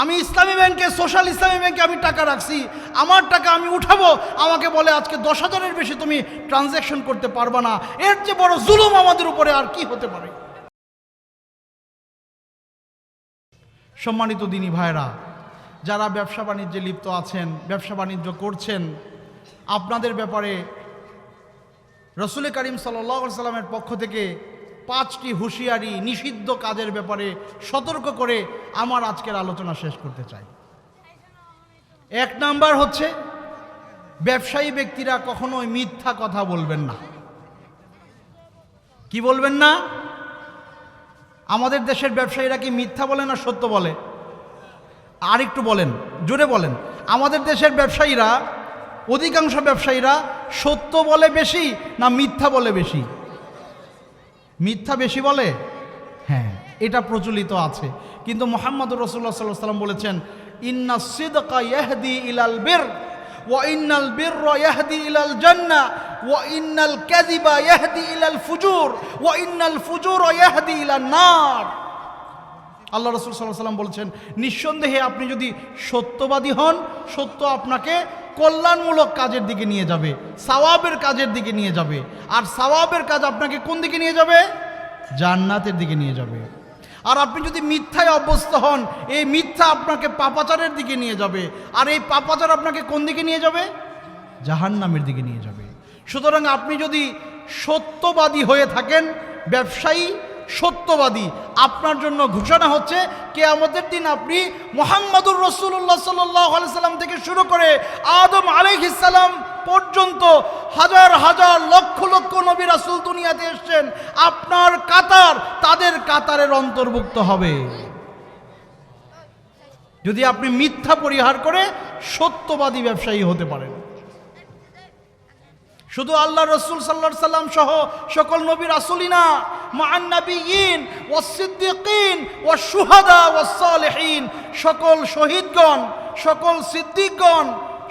আমি ইসলামী ব্যাংকে, সোশ্যাল ইসলামী ব্যাংকে আমি টাকা রাখছি। আমার টাকা আমি উঠাবো। আমাকে বলে আজকে দশ হাজারের বেশি তুমি ট্রানজ্যাকশন করতে পারবা না। এর চেয়ে বড় জুলুম আমাদের উপরে আর কি হতে পারে? সম্মানিত দিনী ভাইরা যারা ব্যবসা বাণিজ্যে লিপ্ত আছেন, ব্যবসা বাণিজ্য করছেন, আপনাদের ব্যাপারে রসুল করিম সাল্লাহ সাল্লামের পক্ষ থেকে পাঁচটি হুঁশিয়ারি নিষিদ্ধ কাজের ব্যাপারে সতর্ক করে আমার আজকের আলোচনা শেষ করতে চাই। এক নাম্বার হচ্ছে, ব্যবসায়ী ব্যক্তিরা কখনোই মিথ্যা কথা বলবেন না। কি বলবেন না? আমাদের দেশের ব্যবসায়ীরা কি মিথ্যা বলে না সত্য বলে? আর একটু বলেন, জোরে বলেন। আমাদের দেশের ব্যবসায়ীরা, অধিকাংশ ব্যবসায়ীরা সত্য বলে বেশি না মিথ্যা বলে বেশি? মিথ্যা বেশি বলে? হ্যাঁ এটা প্রচলিত আছে। কিন্তু মোহাম্মদ রসুল্লাহ সাল্লাহ সাল্লাম বলেছেন, ইন্না সিদকা ইয়াহদি ইলাল বির ও ইন্নাল বির ইয়াহদি ইলাল জান্না ও ইন্নাল কাযিবা ইয়াহদি ইলাল ফুজুর ও ইন্নাল ফুজুর ইয়াহদি ইলান নার। আল্লাহ রসুল সাল্লাহ সাল্লাম বলছেন, নিঃসন্দেহে আপনি যদি সত্যবাদী হন, সত্য আপনাকে কল্যাণমূলক কাজের দিকে নিয়ে যাবে, সাওয়াবের কাজের দিকে নিয়ে যাবে। আর সাওয়াবের কাজ আপনাকে কোন দিকে নিয়ে যাবে? জান্নাতের দিকে নিয়ে যাবে। আর আপনি যদি মিথ্যায় অভ্যস্ত হন, এই মিথ্যা আপনাকে পাপাচারের দিকে নিয়ে যাবে। আর এই পাপাচার আপনাকে কোন দিকে নিয়ে যাবে? জাহান্নামের দিকে নিয়ে যাবে। সুতরাং আপনি যদি সত্যবাদী হয়ে থাকেন, ব্যবসায়ী সত্যবাদী। আপনার জন্য ঘোষণা হচ্ছে কে আমাদের দিন আপনি মোহাম্মদুর রসুল্লাহ সাল্লাম থেকে শুরু করে আদম আলহিসাল্লাম পর্যন্ত হাজার হাজার লক্ষ লক্ষ নবী রাসুল দুনিয়াতে এসছেন। আপনার কাতার তাদের কাতারের অন্তর্ভুক্ত হবে। যদি আপনি মিথ্যা পরিহার করে সত্যবাদী ব্যবসায়ী হতে পারেন। শুধু আল্লাহ রসুল সাল্লা সাল্লাম সহ সকল নবী রাসুলি না মান্নাবিয়িন ও সিদ্দিকিন ও সুহাদা ও সালেহীন। সকল শহীদগণ, সকল সিদ্দিকগণ,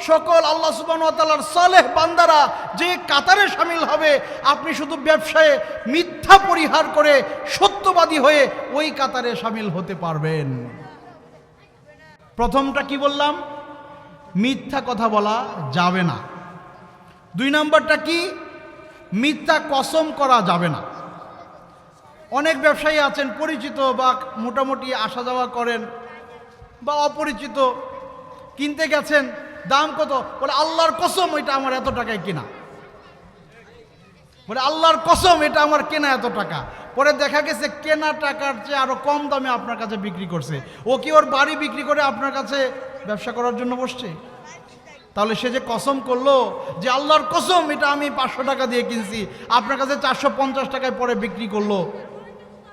সকল আল্লাহ সুবান তালার সালেহ বান্দারা যে কাতারে সামিল হবে, আপনি শুধু ব্যবসায়ে মিথ্যা পরিহার করে সত্যবাদী হয়ে ওই কাতারে সামিল হতে পারবেন। প্রথমটা কি বললাম? মিথ্যা কথা বলা যাবে না। দুই নম্বরটা কি? মিথ্যা কসম করা যাবে না। অনেক ব্যবসায়ী আছেন, পরিচিত বা মোটামুটি আসা যাওয়া করেন বা অপরিচিত, কিনতে গেছেন, দাম কত? বলে, আল্লাহর কসম, এটা আমার এত টাকায় কেনা। বলে, আল্লাহর কসম, এটা আমার কেনা এত টাকা। পরে দেখা গেছে, কেনা টাকার চেয়ে আরও কম দামে আপনার কাছে বিক্রি করছে। ও কি ওর বাড়ি বিক্রি করে আপনার কাছে ব্যবসা করার জন্য বসছে? তাহলে সে যে কসম করল যে আল্লাহর কসম, এটা আমি পাঁচশো টাকা দিয়ে কিনছি, আপনার কাছে চারশো পঞ্চাশ টাকায় পরে বিক্রি করল,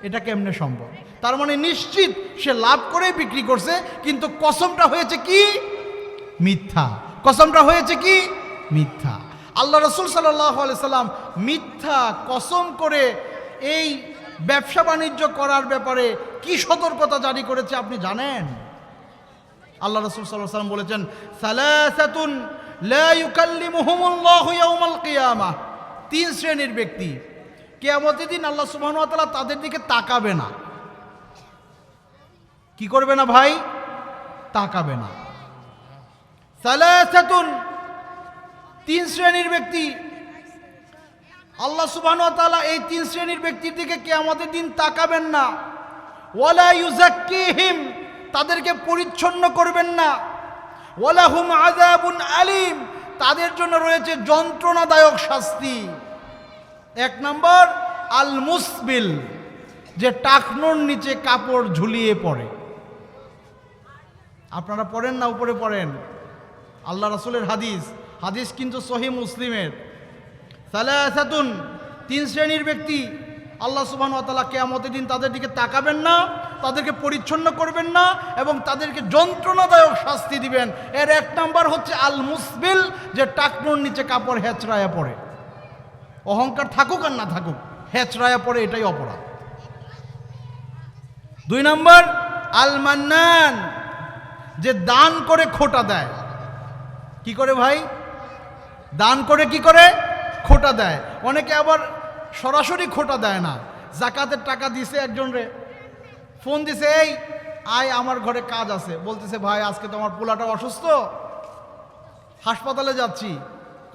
এটা কেমনে সম্ভব? তার মানে নিশ্চিত সে লাভ করেই বিক্রি করছে, কিন্তু কসমটা হয়েছে কি? মিথ্যা। কসমটা হয়েছে কি? মিথ্যা। আল্লাহ রসুল সাল্লাম মিথ্যা কসম করে এই ব্যবসা বাণিজ্য করার ব্যাপারে কি সতর্কতা জারি করেছে আপনি জানেন? আল্লাহ রসুল সাল্লাহ সাল্লাম বলেছেন, সালাসাতুন কিয়ামাহ তিন শ্রেণির ব্যক্তি, কিয়ামতের দিন আল্লাহ সুবহানাহু তাদের দিকে তাকাবে না। কি করবে না ভাই? তাকাবে না। সালাসাতুন, তিন শ্রেণির ব্যক্তি, আল্লাহ সুবহানাহু এই তিন শ্রেণির ব্যক্তির দিকে কিয়ামতের দিন তাকাবেন না। ওয়ালা ইউজাক্কিহিম তাদেরকে পরিচ্ছন্ন করবেন না। ওয়ালাহুম আযাবুন আলিম। তাদের জন্য রয়েছে যন্ত্রণাদায়ক শাস্তি। এক নম্বর, আল মুসবিল, যে টাকনোর নিচে কাপড় ঝুলিয়ে পড়ে। আপনারা পড়েন না, উপরে পড়েন। আল্লাহ রাসূলের হাদিস। হাদিস কিন্তু সহি মুসলিমের। সালাসাতুন, তিন শ্রেণির ব্যক্তি। আল্লাহ তাআলা কিয়ামতের দিন তাদের দিকে তাকাবেন না, তাদেরকে পরিচ্ছন্ন করবেন না এবং তাদেরকে যন্ত্রণাদায়ক শাস্তি দিবেন। এর এক নাম্বার হচ্ছে আল মুসবিল যে টাকনোর নিচে কাপড় হেঁচড়ায়া পড়ে। অহংকার থাকুক আর না থাকুক, হেঁচড়ায়া পড়ে এটাই অপরাধ। দুই নম্বর আল মান্নান যে দান করে খোটা দেয়। কি করে ভাই? দান করে কি করে? খোটা দেয়। অনেকে আবার সরাসরি খোটা দেয় না। জাকাতের টাকা দিছে একজন রে। ফোন দিছে, এই, আয়, আমার ঘরে কাজ আছে। বলতেছে, ভাই, আজকে তো আমার পোলাটা অসুস্থ। হাসপাতালে যাচ্ছি।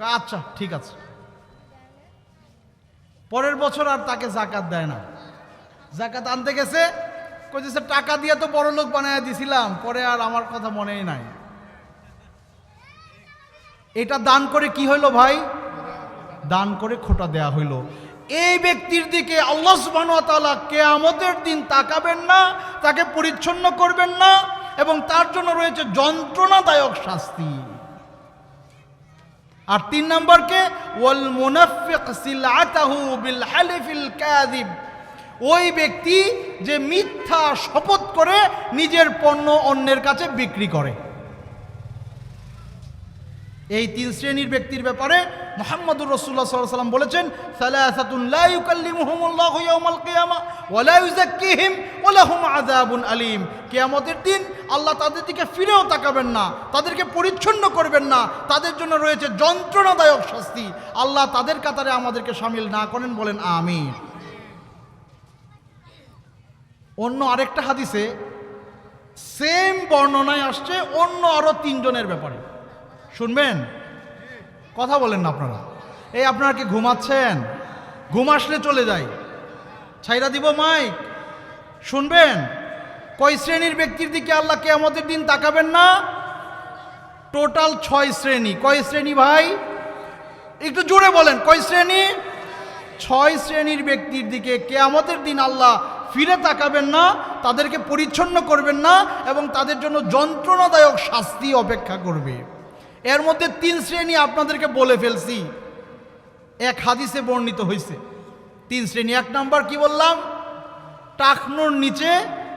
আচ্ছা ঠিক আছে। পরের বছর আর তাকে জাকাত দেয় না। জাকাত আনতে গেছে, কইতেছে, টাকা দিয়ে তো বড় লোক বানায় দিছিলাম, পরে আর আমার কথা মনেই নাই। এটা দান করে কি হইল ভাই? দান করে খোটা দেয়া হইল। এই ব্যক্তির দিকে আল্লাহ তাআলা কেয়ামতের দিন তাকাবেন না, তাকে পরিচ্ছন্ন করবেন না এবং তার জন্য রয়েছে যন্ত্রণাদায়ক শাস্তি। আর তিন নম্বরকে, ওয়াল মুনাফিক সিলআতাহু বিল হালিফিল কাযিব। ওই ব্যক্তি যে মিথ্যা শপথ করে নিজের পণ্য অন্যের কাছে বিক্রি করে। এই তিন শ্রেণির ব্যক্তির ব্যাপারে মোহাম্মদুর রসুল্লাহ সাল্লাম বলেছেন আযাবুন আলীম। কিয়ামতের দিন আল্লাহ তাদের দিকে ফিরেও তাকাবেন না, তাদেরকে পরিচ্ছন্ন করবেন না, তাদের জন্য রয়েছে যন্ত্রণাদায়ক শাস্তি। আল্লাহ তাদের কাতারে আমাদেরকে সামিল না করেন বলেন আমিন। অন্য আরেকটা হাদিসে সেম বর্ণনায় আসছে, অন্য আরও তিনজনের ব্যাপারে। শুনবেন? কথা বলেন না আপনারা। এই আপনারা কি ঘুমাচ্ছেন? ঘুম আসলে চলে যায়। ছাইরা দিব মাইক। শুনবেন? কয় শ্রেণির ব্যক্তির দিকে আল্লাহ কে আমাদের দিন তাকাবেন না? টোটাল ছয় শ্রেণি। কয় শ্রেণি ভাই? একটু জোরে বলেন, কয় শ্রেণি? ছয় শ্রেণির ব্যক্তির দিকে কেয়ামতের দিন আল্লাহ ফিরে তাকাবেন না, তাদেরকে পরিচ্ছন্ন করবেন না এবং তাদের জন্য যন্ত্রণাদায়ক শাস্তি অপেক্ষা করবে। এর মধ্যে তিন শ্রেণি আপনাদেরকে বলে ফেলছি। এক হাদিসে বর্ণিত হয়েছে। তিন শ্রেণি, এক নাম্বার কি বললাম? টাকনোর নিচে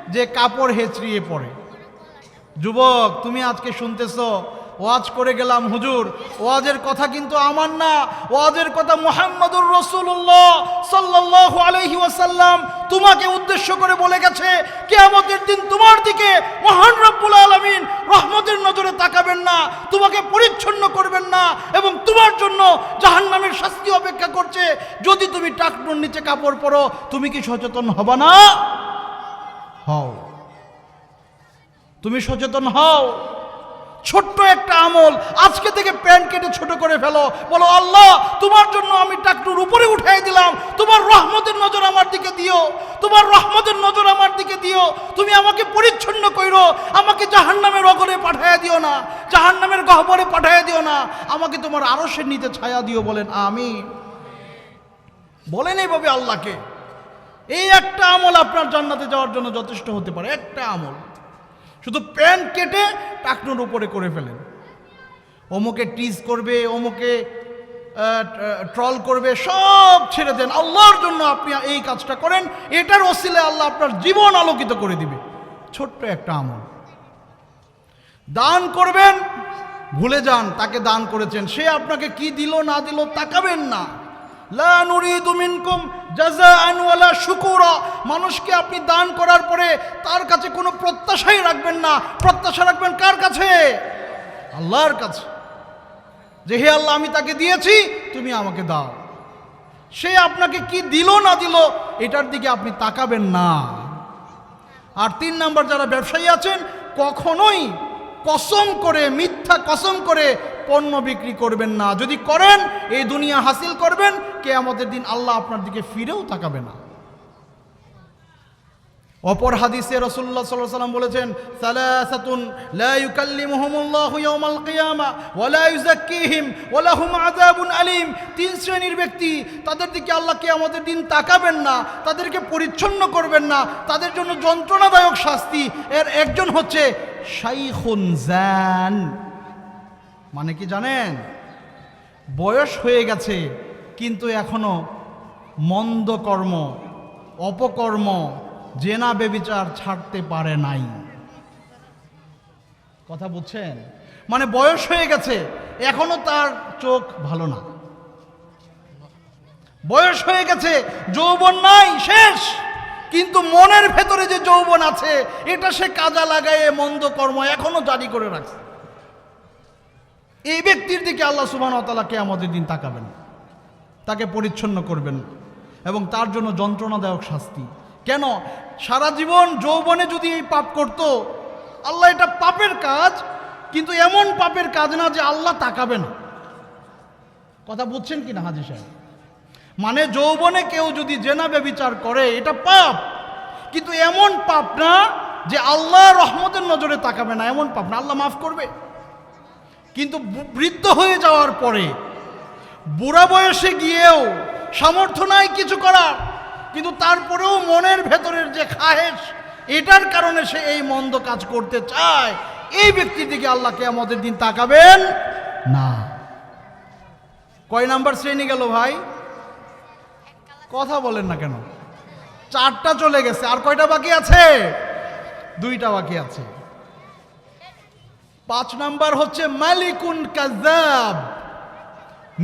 যে কাপড় হেঁচড়িয়ে পড়ে। যুবক, তুমি আজকে শুনতেছ ওয়াজ করে গেলাম, হুজুর। ওয়াজের কথা কিন্তু আমার না। ওয়াজের কথা মুহাম্মদুর রসুল্লাহ সাল্লাল্লাহু আলাইহি ওয়াসাল্লাম তোমাকে উদ্দেশ্য করে বলে গেছে, কিয়ামতের দিন তোমার দিকে মহান রব্বুল আলামিন রহমতের নজরে তাকাবেন না, তোমাকে পরিচ্ছন্ন করবেন না এবং তোমার জন্য জাহান্নামের শাস্তি অপেক্ষা করছে। যদি তুমি টাকনুর নিচে কাপড় পরো, তুমি কি সচেতন হবা না? হও। তুমি সচেতন হও। ছোট্ট একটা আমল। আজকে থেকে প্যান্ট কেটে ছোট করে ফেলো। বলো, আল্লাহ, তোমার জন্য আমি টাকটুর উপরে উঠাই দিলাম। তোমার রহমতের নজর আমার দিকে দিও। তোমার রহমতের নজর আমার দিকে দিও। তুমি আমাকে পরিচ্ছন্ন কইরো। আমাকে জাহান্নামের অগরে পাঠাইয়া দিও না। জাহান্নামের গহ্বরে পাঠাইয়া দিও না। আমাকে তোমার আরশের নিতে ছায়া দিও বলেন আমি বলেন এইভাবে আল্লাহকে। এই একটা আমল আপনার জান্নাতে যাওয়ার জন্য যথেষ্ট হতে পারে। একটা আমল। শুধু প্যান্ট কেটে টাকনুর উপরে করে ফেলেন। অমুকে টিজ করবে, অমুকে ট্রল করবে, সব ছেড়ে দেন। আল্লাহর জন্য আপনি এই কাজটা করেন, এটার ওসিলে আল্লাহ আপনার জীবন আলোকিত করে দিবে। ছোট্ট একটা আমল। দান করবেন, ভুলে যান, তাকে দান করেছেন। সে আপনাকে কি দিল, না দিল, তাকাবেন না। মানুষকে আপনি দান করার পরে তার কাছে কোনো প্রত্যাশাই রাখবেন না। প্রত্যাশা রাখবেন কার কাছে? আল্লাহর কাছে। যে হে আল্লাহ, আমি তাকে দিয়েছি, তুমি আমাকে দাও। সে আপনাকে কি দিল, না দিল, এটার দিকে আপনি তাকাবেন না। আর তিন নাম্বার, যারা ব্যবসায়ী আছেন, কখনোই কসম করে, মিথ্যা কসম করে পণ্য বিক্রি করবেন না। যদি করেন, এই দুনিয়া হাসিল করবেন কে আমাদের দিন আল্লাহ আপনার দিকে ফিরেও তাকাবে না। অপর হাদিসে রসুল্লাহ সাল্লাহ সাল্লাম বলেছেন, সালাসাতুন লা ইউকাল্লিমুহুমুল্লাহু ইয়াওমাল কিয়ামা ওয়া লা ইউযাক্কিহিম ওয়া লাহুম আযাবুন আলীম। তিন শ্রেণির ব্যক্তি, তাদের দিকে আল্লাহ কিয়ামতের দিন তাকাবেন না, তাদেরকে পরিচ্ছন্ন করবেন না, তাদের জন্য যন্ত্রণাদায়ক শাস্তি। এর একজন হচ্ছে শাইখুন জান। মানে কি জানেন? বয়স হয়ে গেছে, কিন্তু এখনও মন্দ কর্ম, অপকর্ম, জেনা বেবিচার ছাড়তে পারে নাই। কথা বুঝছেন? মানে বয়স হয়ে গেছে, এখনও তার চোখ ভালো না। বয়স হয়ে গেছে, যৌবন নাই, শেষ! কিন্তু মনের ভেতরে যে যৌবন আছে, এটা সে কাজা লাগায় মন্দ কর্ম এখনও জারি করে রাখছে। এই ব্যক্তির দিকে আল্লাহ সুবাহ তালাকে আমাদের দিন তাকাবেন। তাকে পরিচ্ছন্ন করবেন এবং তার জন্য যন্ত্রণাদায়ক শাস্তি। কেন? সারা জীবন যৌবনে যদি এই পাপ করত, আল্লাহ এটা পাপের কাজ, কিন্তু এমন পাপের কাজ না যে আল্লাহ তাকাবে না। কথা বুঝছেন কি না হাজি সাহেব? মানে যৌবনে কেউ যদি জেনা ব্যবিচার করে, এটা পাপ। কিন্তু এমন পাপ না যে আল্লাহ রহমতের নজরে তাকাবে না, এমন পাপ না। আল্লাহ মাফ করবে। কিন্তু বৃদ্ধ হয়ে যাওয়ার পরে, বুড়া বয়সে গিয়েও সামর্থ্য নাই কিছু করার, কিন্তু তারপরেও মনের ভেতরের যে খাহেস এটার কারণে সে এই মন্দ কাজ করতে চায়, এই ব্যক্তির দিকে আল্লাহকে আমাদের দিন তাকাবেন না। কয় নাম্বার শ্রেণি গেল ভাই? কথা বলেন না কেন? চারটা চলে গেছে, আর কয়টা বাকি আছে? দুইটা বাকি আছে। পাঁচ নাম্বার হচ্ছে মালিকুন কাজাব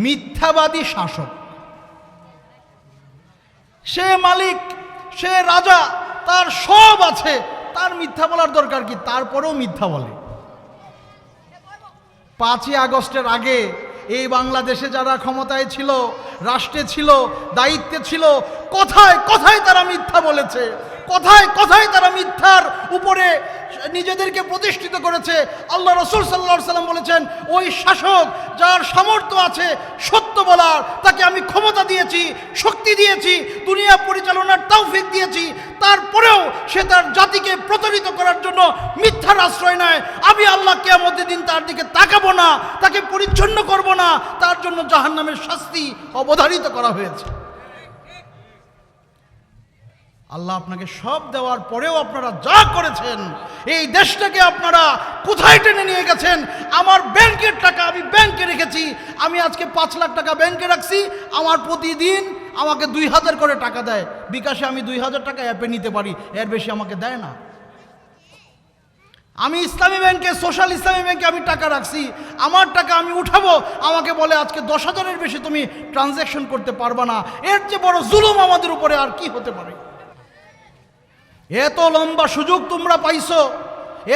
মিথ্যাবাদী শাসক। সে মালিক, সে রাজা, তার সব আছে, তার মিথ্যা বলার দরকার কি? তারপরেও মিথ্যা বলে। পাঁচই আগস্টের আগে এই বাংলাদেশে যারা ক্ষমতায় ছিল, রাষ্ট্রে ছিল, দায়িত্বে ছিল, কথায় কথায় তারা মিথ্যা বলেছে? কথায় কথায় তারা মিথ্যার উপরে নিজেদেরকে প্রতিষ্ঠিত করেছে। আল্লাহ রসুল সাল্লাহ সাল্লাম বলেছেন, ওই শাসক যার সামর্থ্য আছে সত্য বলার, তাকে আমি ক্ষমতা দিয়েছি, শক্তি দিয়েছি, দুনিয়া পরিচালনার তৌফিক দিয়েছি, তারপরেও সে তার জাতিকে প্রতারিত করার জন্য মিথ্যার আশ্রয় নেয়। আমি আল্লাহ কেয়ামত দিন তার দিকে তাকাবো না, তাকে পরিচ্ছন্ন করব না, তার জন্য জাহান্নামের শাস্তি অবধারিত করা হয়েছে। আল্লাহ আপনাকে সব দেওয়ার পরেও আপনারা যা করেছেন, এই দেশটাকে আপনারা কোথায় টেনে নিয়ে গেছেন? আমার ব্যাংকের টাকা আমি ব্যাংকে রেখেছি, আমি আজকে পাঁচ লাখ টাকা ব্যাংকে রাখছি, আমার প্রতিদিন আমাকে দুই হাজার করে টাকা দেয়। বিকাশে আমি দুই হাজার টাকা অ্যাপে নিতে পারি, এর বেশি আমাকে দেয় না। আমি ইসলামী ব্যাংকে, সোশ্যাল ইসলামী ব্যাংকে আমি টাকা রাখছি, আমার টাকা আমি উঠাবো, আমাকে বলে আজকে দশ হাজারের বেশি তুমি ট্রানজ্যাকশন করতে পারবা না। এর চেয়ে বড় জুলুম আমাদের উপরে আর কি হতে পারে? এত লম্বা সুযোগ তোমরা পাইছো,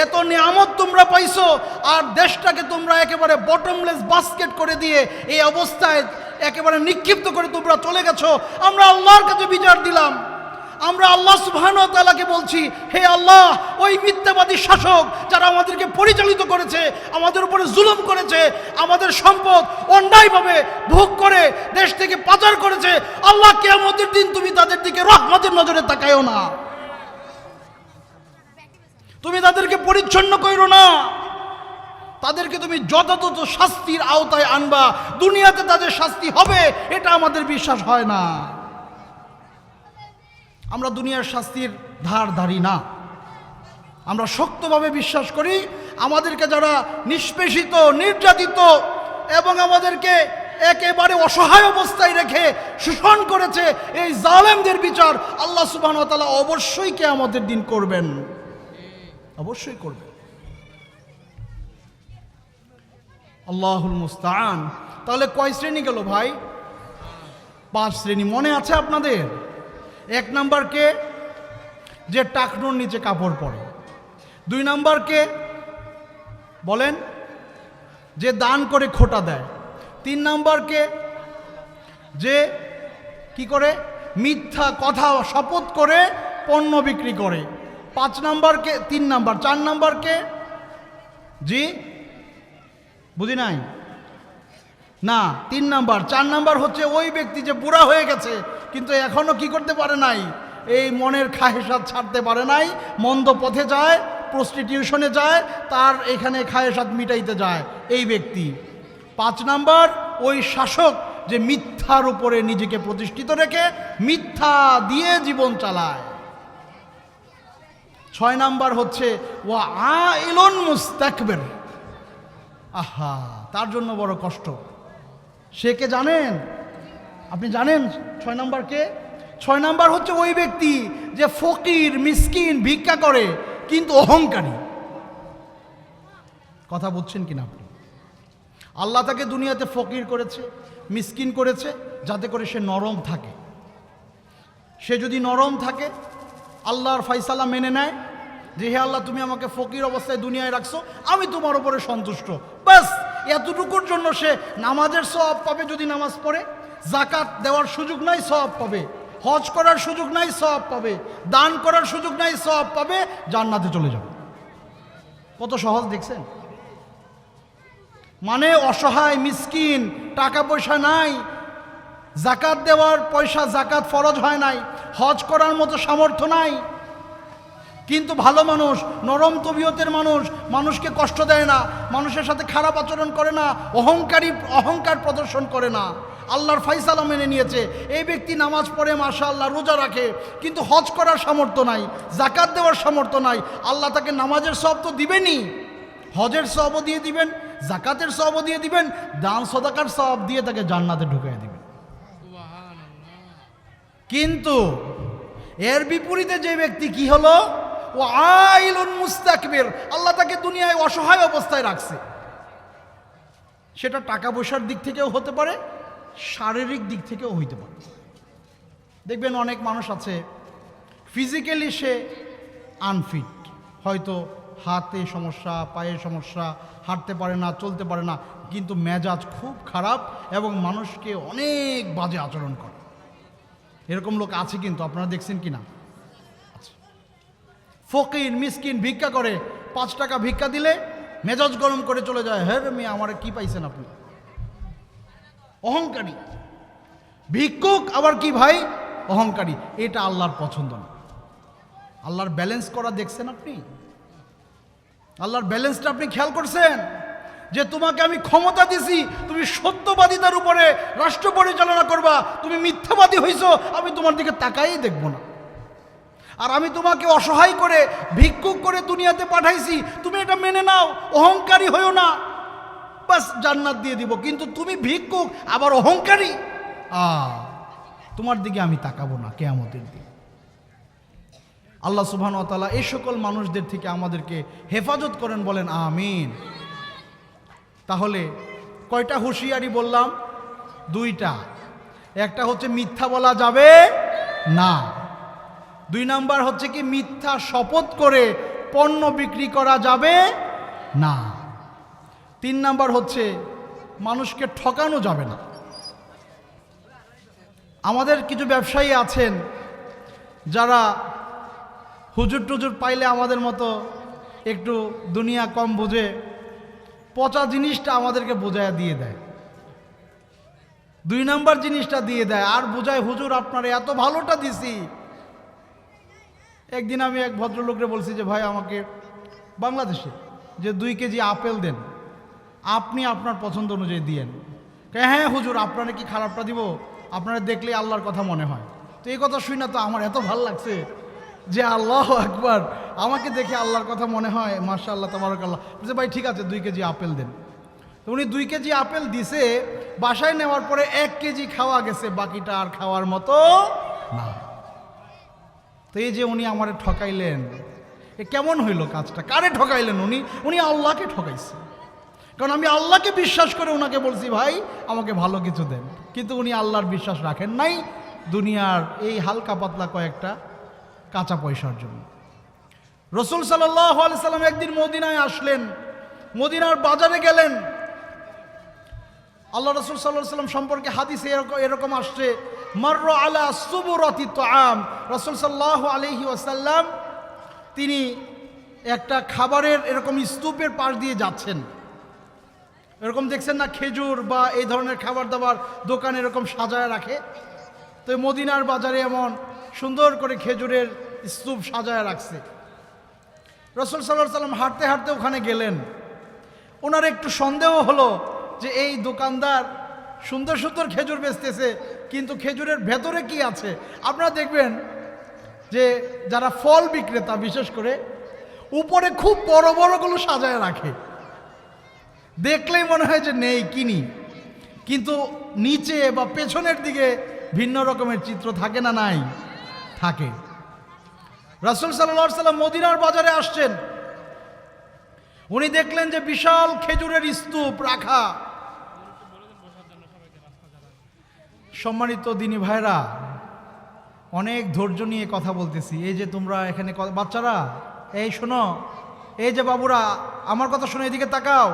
এত নিয়ামত তোমরা পাইছো, আর দেশটাকে তোমরা একেবারে বটমলেস বাস্কেট করে দিয়ে এই অবস্থায় একেবারে নিক্ষিপ্ত করে তোমরা চলে গেছো। আমরা আল্লাহর কাছে বিচার দিলাম। আমরা আল্লাহ ওয়া বলছি, হে আল্লাহ, ওই মিথ্যাবাদী শাসক যারা আমাদেরকে পরিচালিত করেছে, আমাদের উপরে জুলুম করেছে, আমাদের সম্পদ অন্যায়ভাবে ভোগ করে, দেশ থেকে পাচার করেছে, আল্লাহ কিয়ামতের দিন তুমি তাদের দিকে রহমতের নজরে তাকায়ও না। তুমি তাদেরকে পরিচ্ছন্ন করো না। তাদেরকে তুমি যথাযথ শাস্তির আওতায় আনবা। দুনিয়াতে তাদের শাস্তি হবে, এটা আমাদের বিশ্বাস হয় না। আমরা দুনিয়ার শাস্তির ধার ধারি না। আমরা শক্তভাবে বিশ্বাস করি, আমাদেরকে যারা নিষ্পেষিত, নির্যাতিত এবং আমাদেরকে একেবারে অসহায় অবস্থায় রেখে শোষণ করেছে, এই জালেমদের বিচার আল্লাহ সুবাহ তালা অবশ্যই কে আমাদের দিন করবেন। অবশ্যই করবে। আল্লাহুল মুস্তান তাহলে কয় শ্রেণি গেল ভাই? পাঁচ শ্রেণি। মনে আছে আপনাদের? এক নাম্বার কে? যে টাকনোর নিচে কাপড় পরে। দুই নাম্বার কে? বলেন। যে দান করে খোটা দেয়। তিন নাম্বার কে? যে কি করে? মিথ্যা কথা, শপথ করে পণ্য বিক্রি করে। পাঁচ নাম্বারকে তিন নাম্বার, চার নাম্বারকে জি? বুঝি নাই? না, তিন নাম্বার। চার নাম্বার হচ্ছে ওই ব্যক্তি যে বুড়া হয়ে গেছে, কিন্তু এখনও কি করতে পারে নাই? এই মনের খাহেসাত ছাড়তে পারে নাই, মন্দ পথে যায় প্রস্টিটিউশনে যায়, তার এখানে খায়েসাত মিটাইতে যায়, এই ব্যক্তি। পাঁচ নাম্বার, ওই শাসক যে মিথ্যার উপরে নিজেকে প্রতিষ্ঠিত রেখে, মিথ্যা দিয়ে জীবন চালায়। ছয় নাম্বার হচ্ছে ও আইলন মুস্তাকবের। আহা, তার জন্য বড় কষ্ট। সে কে জানেন? আপনি জানেন ছয় নাম্বার কে? ছয় নাম্বার হচ্ছে ওই ব্যক্তি যে ফকির, মিসকিন, ভিক্ষা করে, কিন্তু অহংকারী। কথা বুঝছেন কিনা আপনি? আল্লাহ তাকে দুনিয়াতে ফকির করেছে, মিসকিন করেছে, যাতে করে সে নরম থাকে। সে যদি নরম থাকে, আল্লাহর ফাইসালা মেনে নেয় যে হে আল্লাহ, তুমি আমাকে ফকির অবস্থায় দুনিয়ায় রাখছো, আমি তোমার উপরে সন্তুষ্ট। ব্যাস, এতটুকুর জন্য সে নামাজের সব পাবে যদি নামাজ পড়ে। জাকাত দেওয়ার সুযোগ নাই সব পাবে। হজ করার সুযোগ নাই সব পাবে। দান করার সুযোগ নাই সব পাবে। জান্নাতে চলে যাবে। কত সহজ দেখছেন? মানে অসহায়, মিসকিন, টাকা পয়সা নাই। জাকাত দেওয়ার পয়সা জাকাত ফরজ হয় নাই। হজ করার মতো সামর্থ্য নাই। কিন্তু ভালো মানুষ নরম তবিয়তের মানুষ মানুষকে কষ্ট দেয় না মানুষের সাথে খারাপ আচরণ করে না অহংকারী অহংকার প্রদর্শন করে না। আল্লাহর ফাইসালা মেনে নিয়েছে। এই ব্যক্তি নামাজ পড়ে মাসা আল্লাহ রোজা রাখে কিন্তু হজ করার সামর্থ্য নাই জাকাত দেওয়ার সামর্থ্য নাই। আল্লাহ তাকে নামাজের সব তো দিবেনই। হজের সবও দিয়ে দিবেন জাকাতের সবও দিয়ে দিবেন দান সদাকার সব দিয়ে তাকে জান্নাতে ঢুকিয়ে দিবেন। কিন্তু এর বিপরীতে যে ব্যক্তি কি হলো? ও আইলুন মুস্তাকবির। আল্লাহ তাকে দুনিয়ায় অসহায় অবস্থায় রাখছে। সেটা টাকা পয়সার দিক থেকেও হতে পারে, শারীরিক দিক থেকেও হইতে পারে। দেখবেন অনেক মানুষ আছে ফিজিক্যালি সে আনফিট হয়তো হাতে সমস্যা, পায়ে সমস্যা, হাঁটতে পারে না, চলতে পারে না, কিন্তু মেজাজ খুব খারাপ এবং মানুষকে অনেক বাজে আচরণ করে। এরকম লোক আছে কিন্তু, আপনারা দেখছেন কি না। ফকির, মিসকিন ভিক্ষা করে। পাঁচ টাকা ভিক্ষা দিলে মেজাজ গরম করে চলে যায়। হ্যাঁ রে মেয়ে, আমার কি পাইছেন আপনি? অহংকারী। ভিক্ষুক আবার কি ভাই? অহংকারী। এটা আল্লাহর পছন্দ না। আল্লাহর ব্যালেন্স করা দেখছেন আপনি? আল্লাহর ব্যালেন্সটা আপনি খেয়াল করছেন? যে তোমাকে আমি ক্ষমতা দিছি, তুমি সত্যবাদিতার উপরে রাষ্ট্র পরিচালনা করবা, তুমি মিথ্যাবাদী হইছো, আমি তোমার দিকে তাকাই দেখব না। আর আমি তোমাকে অসহায় করে, ভিক্ষুক করে দুনিয়াতে পাঠাইছি, তুমি এটা মেনে নাও, অহংকারী হইও না। বাস জান্নাত দিয়ে দিব, কিন্তু তুমি ভিক্ষুক, আবার অহংকারী। আ, তোমার দিকে আমি তাকাবো না কেয়ামতের দিকে আল্লাহ সুবহান তাআলা এই সকল মানুষদের থেকে আমাদেরকে হেফাজত করেন, বলেন, আমিন। তাহলে কয়টা হুঁশিয়ারি বললাম? দুইটা। একটা হচ্ছে মিথ্যা বলা যাবে না। দুই নাম্বার হচ্ছে কি, মিথ্যা শপথ করে পণ্য বিক্রি করা যাবে না। তিন নাম্বার হচ্ছে, মানুষকে ঠকানো যাবে না। আমাদের কিছু ব্যবসায়ী আছেন যারা হুজুর টুজুর পাইলে আমাদের মতো একটু দুনিয়া কম বোঝে, পচা জিনিসটা আমাদেরকে বোঝায় দিয়ে দেয়। দুই নাম্বার জিনিসটা দিয়ে দেয়, আর বোঝায়, হুজুর, আপনার এত ভালোটা দিছি একদিন আমি এক ভদ্রলোকরে বলছি যে, ভাই, আমাকে বাংলাদেশে যে দুই কেজি আপেল দেন, আপনি আপনার পছন্দ অনুযায়ী দিয়েন। হ্যাঁ হুজুর, আপনারা কি খারাপটা দিব? আপনারা দেখলে আল্লাহর কথা মনে হয়। তো এই কথা শুই না তো আমার এত ভালো লাগছে যে, আল্লাহ একবার আমাকে দেখে আল্লাহর কথা মনে হয়। মার্শা আল্লাহ তাবারক আল্লাহ বলছে, ভাই, ঠিক আছে, দুই কেজি আপেল দেন। তো উনি দুই কেজি আপেল দিছে, বাসায় নেওয়ার পরে এক কেজি খাওয়া গেছে, বাকিটা আর খাওয়ার মতো না। তো এই যে উনি আমারে ঠকাইলেন, এ কেমন হইল কাজটা? কারে ঠকাইলেন উনি? উনি আল্লাহকে ঠকাইছে। কারণ আমি আল্লাহকে বিশ্বাস করে ওনাকে বলছি, ভাই, আমাকে ভালো কিছু দেন। কিন্তু উনি আল্লাহর বিশ্বাস রাখেন নাই দুনিয়ার এই হালকা পাতলা কয়েকটা কাঁচা পয়সার জন্য। রসুল সাল্লাম একদিন মদিনায় আসলেন। মদিনার বাজারে গেলেন। আল্লাহ রসুল সাল্লাহ সাল্লাম সম্পর্কে হাদিসে এরকম এরকম আসছে মর্র আলা সুবুরতি আম রসুল সাল্লাহ আলহি ওয়াসাল্লাম তিনি একটা খাবারের এরকম স্তূপের পাশ দিয়ে যাচ্ছেন। এরকম দেখছেন না খেজুর বা এই ধরনের খাবার দাবার দোকান এরকম সাজায় রাখে? তো মদিনার বাজারে এমন সুন্দর করে খেজুরের স্তূপ সাজায় রাখছে। রসুল সাল্লাহ সাল্লাম হাঁটতে হাঁটতে ওখানে গেলেন। ওনার একটু সন্দেহ হলো যে এই দোকানদার সুন্দর সুন্দর খেজুর বেচতেছে, কিন্তু খেজুরের ভেতরে কি আছে? আপনারা দেখবেন যে যারা ফল বিক্রেতা, বিশেষ করে, উপরে খুব বড় বড়গুলো সাজায় রাখে। দেখলেই মনে হয় যে, নেই, কিনি। কিন্তু নিচে বা পেছনের দিকে ভিন্ন রকমের চিত্র থাকে না, নাই? থাকে। রাসুল সাল্লাহ সাল্লাম মদিনার বাজারে আসছেন। উনি দেখলেন যে বিশাল খেজুরের স্তূপ রাখা। সম্মানিত দিনী ভাইরা, অনেক ধৈর্য নিয়ে কথা বলতেছি। এই যে তোমরা এখানে বাচ্চারা, এই শোনো, এই যে বাবুরা, আমার কথা শুনে, এদিকে তাকাও।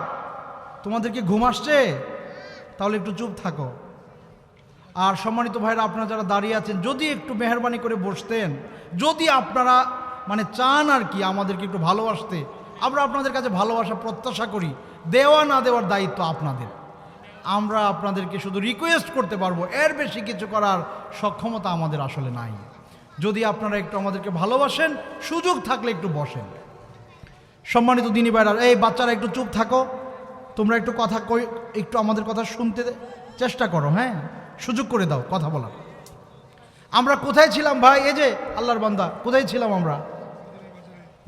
তোমাদের কি ঘুম আসছে? তাহলে একটু চুপ থাকো। আর সম্মানিত ভাইরা, আপনারা যারা দাঁড়িয়ে আছেন, যদি একটু মেহরবানি করে বসতেন, যদি আপনারা মানে চান আর কি আমাদেরকে একটু ভালোবাসতে, আমরা আপনাদের কাছে ভালোবাসা, প্রত্যাশা করি। দেওয়া না দেওয়ার দায়িত্ব আপনাদের। আমরা আপনাদেরকে শুধু রিকোয়েস্ট করতে পারব। এর বেশি কিছু করার সক্ষমতা আমাদের আসলে নাই। যদি আপনারা একটু আমাদেরকে ভালোবাসেন, সুযোগ থাকলে একটু বসেন। সম্মানিত দিনী বাইরার এই বাচ্চারা একটু চুপ থাকো। তোমরা একটু কথা কই, একটু আমাদের কথা শুনতে চেষ্টা করো হ্যাঁ? সুযোগ করে দাও, কথা বলার। আমরা কোথায় ছিলাম ভাই? এই যে, আল্লাহর বান্দা, কোথায় ছিলাম আমরা?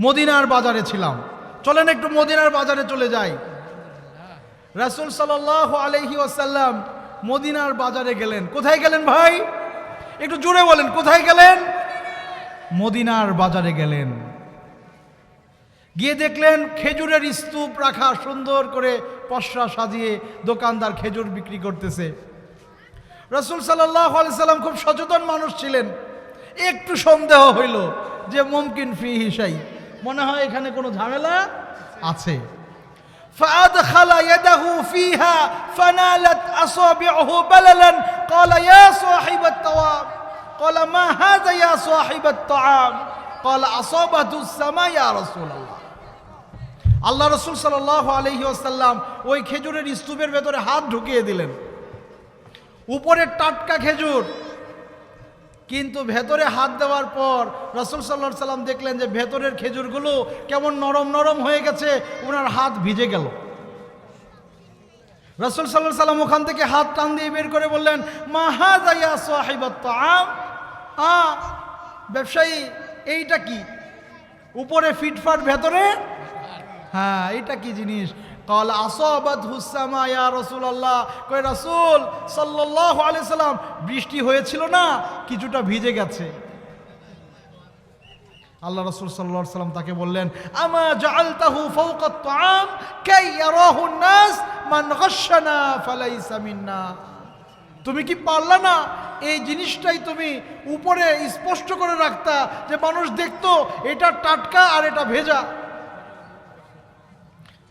মদিনার বাজারে ছিলাম। চলেন একটু মদিনার বাজারে চলে যাই। রাসুল সাল্লাহ আলহি ওয়াসাল্লাম মদিনার বাজারে গেলেন। কোথায় গেলেন ভাই? একটু জোরে বলেন, কোথায় গেলেন? মদিনার বাজারে গেলেন। গিয়ে দেখলেন খেজুরের স্তূপ রাখা সুন্দর করে পশরা সাজিয়ে দোকানদার খেজুর বিক্রি করতেছে। রসুল সাল্লাহ সাল্লাম খুব সচেতন মানুষ ছিলেন। একটু সন্দেহ হইল যে মুমকিন ফি হিসাই মনে হয় এখানে কোনো ঝামেলা আছে। فأدخل يده فيها فنالت أصابعه بللا قال يا صاحب الطعام قال ما هذا يا صاحب الطعام قال أصابته السماء يا رسول الله আল্লাহ রসুল সাল্লাহ আলহি আসাল্লাম ওই খেজুরের স্তূপের ভেতরে হাত ঢুকিয়ে দিলেন উপরে টাটকা খেজুর কিন্তু ভেতরে হাত দেওয়ার পর রসুল সাল্লাহ সাল্লাম দেখলেন যে ভেতরের খেজুরগুলো কেমন নরম নরম হয়ে গেছে, ওনার হাত ভিজে গেল। রসুল সাল্লাহ সাল্লাম ওখান থেকে হাত টান দিয়ে বের করে বললেন, মা হাজাইয়া সাহিবাত আম আ, ব্যবসায়ী, এইটা কি? উপরে ফিটফাট ভেতরে? হ্যাঁ এটা কি জিনিস? কল আসবাদ হুসামা ইয়া রসুল আল্লাহ কই রসুল সাল্লাহ সাল্লাম, বৃষ্টি হয়েছিল না? কিছুটা ভিজে গেছে। আল্লাহ রসুল সাল্লাহ সাল্লাম তাকে বললেন, আমা জাআলতাহু ফাওকা আত-তাআম কাই ইয়ারাহু নাস, মান গাশশানা ফালাইসা মিন্না। তুমি কি পারলা না? এই জিনিসটাই তুমি উপরে স্পষ্ট করে রাখতা যে মানুষ দেখতো এটা টাটকা আর এটা ভেজা।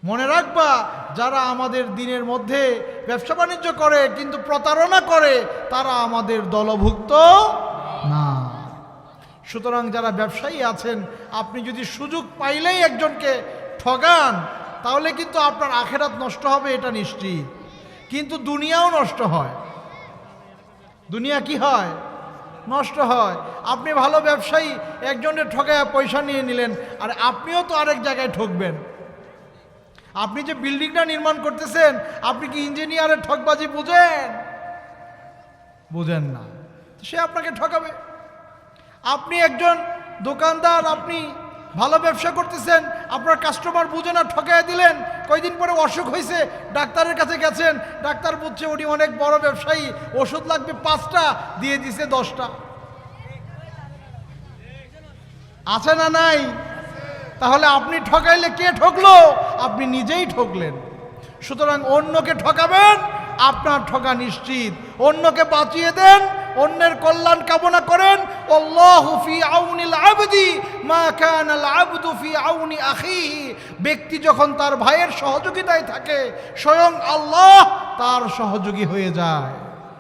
মনে রাখবা, যারা আমাদের দিনের মধ্যে ব্যবসা বাণিজ্য করে কিন্তু প্রতারণা করে, তারা আমাদের দলভুক্ত না। সুতরাং যারা ব্যবসায়ী আছেন, আপনি যদি সুযোগ পাইলেই একজনকে ঠগান, তাহলে কিন্তু আপনার আখেরাত নষ্ট হবে, এটা নিশ্চিত। কিন্তু দুনিয়াও নষ্ট হয়। দুনিয়া কি হয়? নষ্ট হয়। আপনি ভালো ব্যবসায়ী একজনের ঠগায় পয়সা নিয়ে নিলেন, আর আপনিও তো আরেক জায়গায় ঠকবেন। আপনি যে বিল্ডিংটা নির্মাণ করতেছেন, আপনি কি ইঞ্জিনিয়ারের ঠকবাজি বুঝেন? বুঝেন না। সে আপনাকে ঠকাবে। আপনি একজন দোকানদার, আপনি ভালো ব্যবসা করতেছেন, আপনার কাস্টমার বুঝে না, ঠকায় দিলেন, কয়দিন পরে অসুখ হয়েছে, ডাক্তারের কাছে গেছেন, ডাক্তার বুঝছে উনি অনেক বড় ব্যবসায়ী, ওষুধ লাগবে পাঁচটা, দিয়ে দিছে দশটা। আছে না নাই? তাহলে আপনি ঠকাইলে কে ঠকলো? আপনি নিজেই ঠকলেন। সুতরাং অন্যকে ঠকাবেন, আপনার ঠকা নিশ্চিত। অন্যকে বাঁচিয়ে দেন, অন্যের কল্যাণ কামনা করেন। ব্যক্তি যখন তার ভাইয়ের সহযোগিতায় থাকে, স্বয়ং আল্লাহ তার সহযোগী হয়ে যায়।